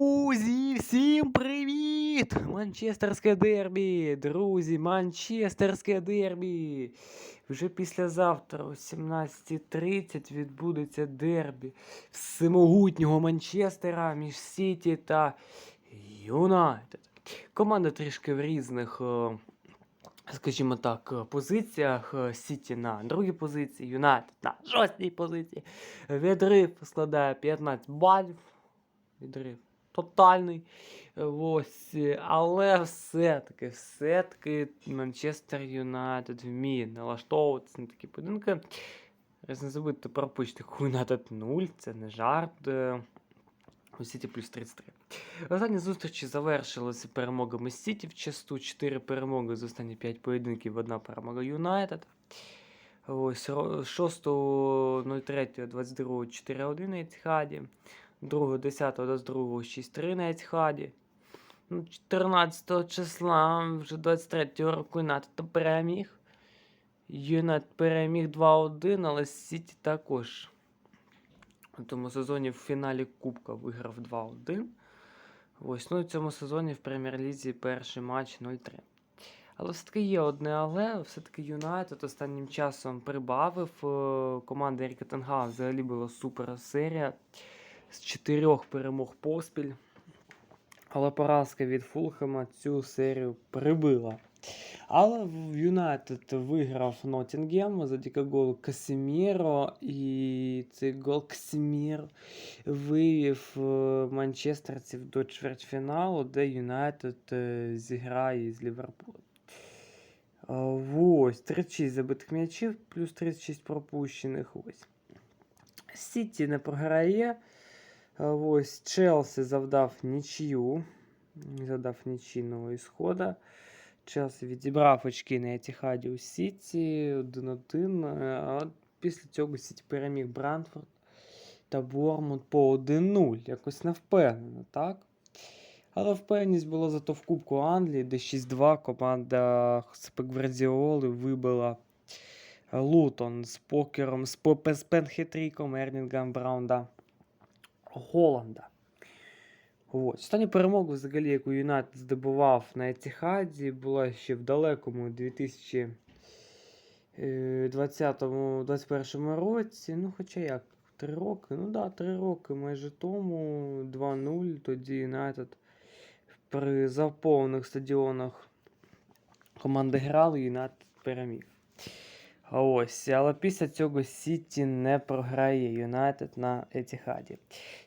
Друзі, всім привіт! Манчестерське дербі! Друзі, Манчестерське дербі! Вже післязавтра о 17.30 відбудеться дербі всемогутнього Манчестера між Сіті та Юнайтед. Команда трішки в різних, скажімо так, позиціях. Сіті на другій позиції, Юнайтед на шостій позиції. Відрив складає 15 балів. Відрив тотальний. Ось, але все-таки, все-таки Манчестер Юнайтед вміє налаштовуватися на такі. Раз не забудьте пропустити Юнайтед 0, це не жарт. е, У Сіті плюс 33. Останні зустрічі завершилися перемогами Сіті в часту. 4 перемоги з останні 5 поєдинків, одна перемога Юнайтед. Ось 6.03.22 4-1 на Етихаді. 2, 10, 22, 6-3 на Етихаді. Ну, 14 числа вже 23 року Юнайтед переміг. Юнайтед переміг 2-1, але Сіті також. У тому сезоні в фіналі Кубка виграв 2-1. Ось, ну в цьому сезоні в прем'єр-лізі перший матч 0-3. Але все-таки є одне але, все-таки Юнайтед останнім часом прибавив. е, Команда Еріка взагалі була супер серія з чотирьох перемог поспіль. Але поразка від Фулхема цю серію прибила. Але Юнайтед виграв Ноттінгем завдяки голу Касіміро. І цей гол Касіміро вивів е, манчестерців до чвертьфіналу, де Юнайтед е, зіграє з Ліверпулем. Ось, 36 забитих м'ячів, плюс 36 пропущених. Ось. Сіті не програє. Ось Челсі завдав нічию. Завдав нічийного ісхода. Челсі відібрав очки на Етіхаді у Сіті 1-1. А після цього Сіті переміг Брантфорд та Бормут по 1-0. Якось невпевнено, так? Але впевненість була зато в Кубку Англії, де 6-2 команда Спек Гвардіоли вибила Лутон з покером, з, пенхетріком Ернінгом Браунда Голланда. Ось. Остання перемога, взагалі, яку Юнайтед здобував на Етіхаді, була ще в далекому 2020-2021 році. Ну, хоча як, 3 роки? Ну да, 3 роки майже тому, 2-0, тоді Юнайтед при заповнених стадіонах команди грали, Юнайтед переміг. Ось, але після цього Сіті не програє Юнайтед на Етіхаді.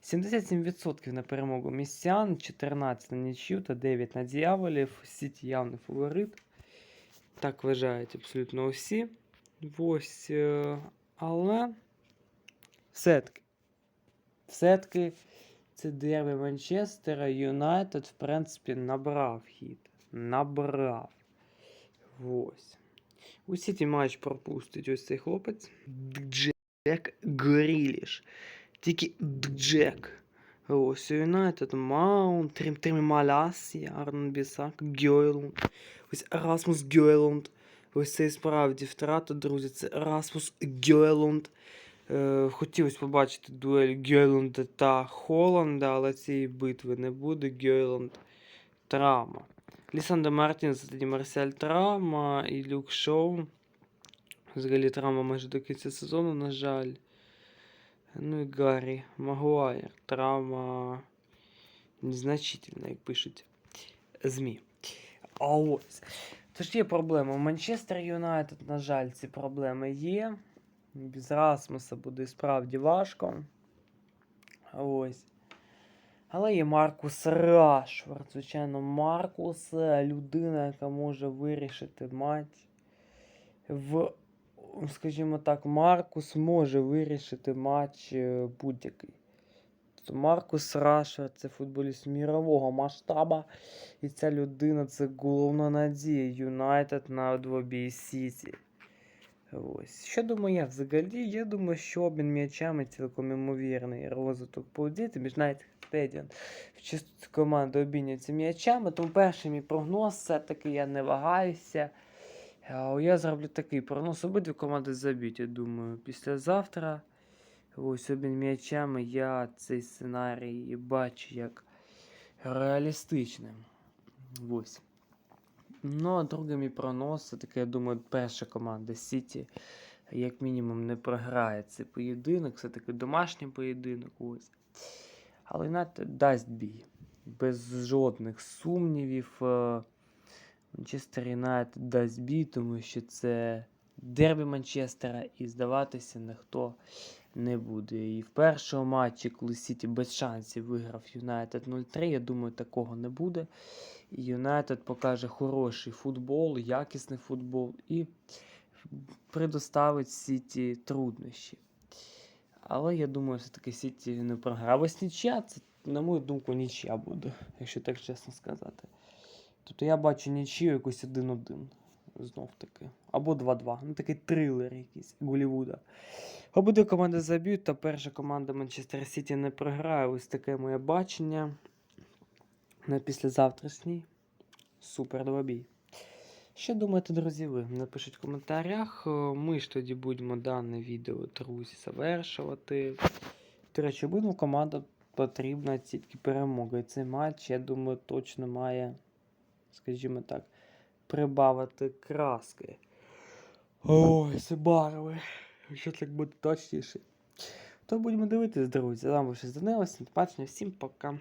77% на перемогу містян, 14 на нічю та 9 на дьяволів. Сіті явний фаворит. Так вважають абсолютно усі. Ось, е, але все-таки. Все-таки це дербі Манчестера. Юнайтед, в принципі, набрав хід. Набрав. Ось. У Сіті матч пропустить ось цей хлопець. Джек Гріліш. Тільки Джек. Ось Юнайтед Маунт, Трим Трим Малясі, Арнон Бісак, Гьойлунд. Ось Ерасмус Гьойлунд. Ось це і справді втрата, друзі. Це Ерасмус Гьойлунд. Е, хотілося побачити дуель Гьойлунда та Холланда, але цієї битви не буде. Гьойлунд травма. Лісандо Мартінс, тоді Марсель травма і Люк Шоу. Взагалі травма майже до кінця сезону, на жаль. Ну і Гаррі Магуайр. Травма незначительна, як пишуть ЗМІ. А ось. Тож є проблема. У Манчестер Юнайтед, на жаль, ці проблеми є. Без Расмуса буде справді важко. Ось. Але є Маркус Рашфорд. Звичайно, Маркус е, людина, яка може вирішити матч. В, скажімо так, Маркус може вирішити матч е, будь-який. Тобто Маркус Рашфорд це футболіст мірового масштаба. І ця людина це головна надія Юнайтед на двобій Сіті. Ось. Що думаю я взагалі? Я думаю, що обмін м'ячами цілком імовірний розвиток подіти між навіть Стедіон в чисту команду обміняться м'ячами. Тому перший мій прогноз, все-таки я не вагаюся. Я зроблю такий прогноз. Обидві команди заб'ють, я думаю, післязавтра. Ось обмін м'ячами я цей сценарій бачу як реалістичним. Ось. Ну, а другий мій прогноз, це таке, я думаю, перша команда Сіті, як мінімум, не програє цей поєдинок. Це такий домашній поєдинок. Ось. Але Юнайтед дасть бій. Без жодних сумнівів. е, Манчестер Юнайтед дасть бій, тому що це дербі Манчестера і здаватися ніхто не буде. І в першому матчі, коли Сіті без шансів виграв Юнайтед 0-3, я думаю, такого не буде. І Юнайтед покаже хороший футбол, якісний футбол і предоставить Сіті труднощі. Але я думаю, все-таки Сіті не програє. Ось нічия, це, на мою думку, нічия буде, якщо так чесно сказати. Тобто я бачу нічию якусь 1-1. Знов таки. Або 2-2. Ну такий трилер якийсь Голівуда. Обидві команди заб'ють, та перша команда Манчестер Сіті не програє. Ось таке моє бачення. На післязавтрашній. Супер двобій. Що думаєте, друзі, ви? Напишіть в коментарях. Е, Ми ж тоді будемо дане відео, друзі, завершувати. До речі, обидвом командам потрібна тільки перемога. І цей матч, я думаю, точно має, скажімо так, прибавити краски. Ой, це барви. Що так буде точніше. То будемо дивитись, друзі. З вами вже Данило, всім бачення, всім пока.